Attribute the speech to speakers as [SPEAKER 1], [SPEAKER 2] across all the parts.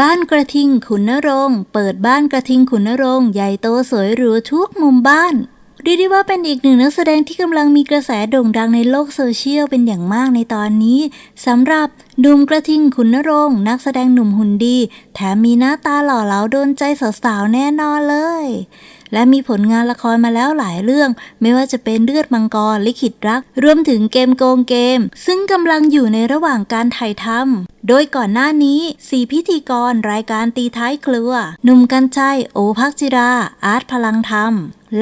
[SPEAKER 1] บ้านกระทิงขุนนรงเปิดบ้านกระทิงขุนนรงใหญ่โตสวยหรูทุกมุมบ้านเรียกได้ว่าเป็นอีกหนึ่งนักแสดงที่กำลังมีกระแสโด่งดังในโลกโซเชียลเป็นอย่างมากในตอนนี้สำหรับหนุ่มกระทิงขุนนรงนักแสดงหนุ่มหุ่นดี แถมมีหน้าตาหล่อเหลาโดนใจสาวๆแน่นอนเลย และมีผลงานละครมาแล้วหลายเรื่อง ไม่ว่าจะเป็นเลือดมังกร ลิขิตรัก รวมถึงเกมโกงเกม ซึ่งกำลังอยู่ในระหว่างการถ่ายทำโดยก่อนหน้านี้สีพิธีกรรายการตีท้ายครัวหนุ่มกัญชัย โอภักจิรา อาร์ตพลังธรรม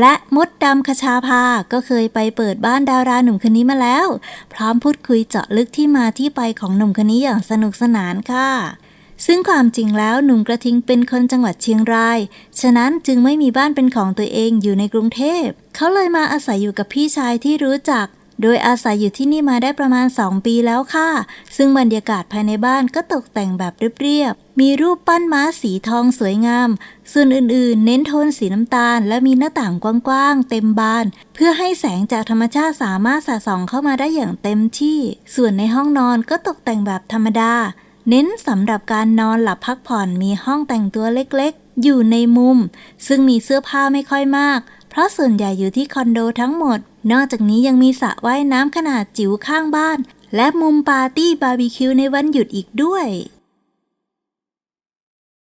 [SPEAKER 1] และมดดำคชาภา ก็เคยไปเปิดบ้านดาราหนุ่มคนนี้มาแล้ว พร้อมพูดคุยเจาะลึกที่มาที่ไปของหนุ่มคนนี้อย่างสนุกสนานค่ะ ซึ่งความจริงแล้วหนุ่มกระทิงเป็นคนจังหวัดเชียงราย ฉะนั้นจึงไม่มีบ้านเป็นของตัวเองอยู่ในกรุงเทพ เขาเลยมาอาศัยอยู่กับพี่ชายที่รู้จัก โดยอาศัยอยู่ที่นี่มาได้ประมาณ 2 ปีแล้วค่ะ ซึ่งบรรยากาศภายในบ้านก็ตกแต่งแบบเรียบๆ มีรูปปั้นม้าสีทองสวยงาม ส่วนอื่นๆ เน้นโทนสีน้ำตาล และมีหน้าต่างกว้างๆ เต็มบาน เพื่อให้แสงจากธรรมชาติสามารถสาดส่องเข้ามาได้อย่างเต็มที่ ส่วนในห้องนอนก็ตกแต่งแบบธรรมดา เน้นสำหรับการนอนหลับพักผ่อนมีห้องแต่งตัวเล็กๆ อยู่ในมุม ซึ่งมีเสื้อผ้าไม่ค่อยมาก เพราะส่วนใหญ่อยู่ที่คอนโดทั้งหมด นอกจากนี้ยังมีสระว่ายน้ำขนาดจิ๋วข้างบ้าน และมุมปาร์ตี้บาร์บีคิวในวันหยุดอีกด้วย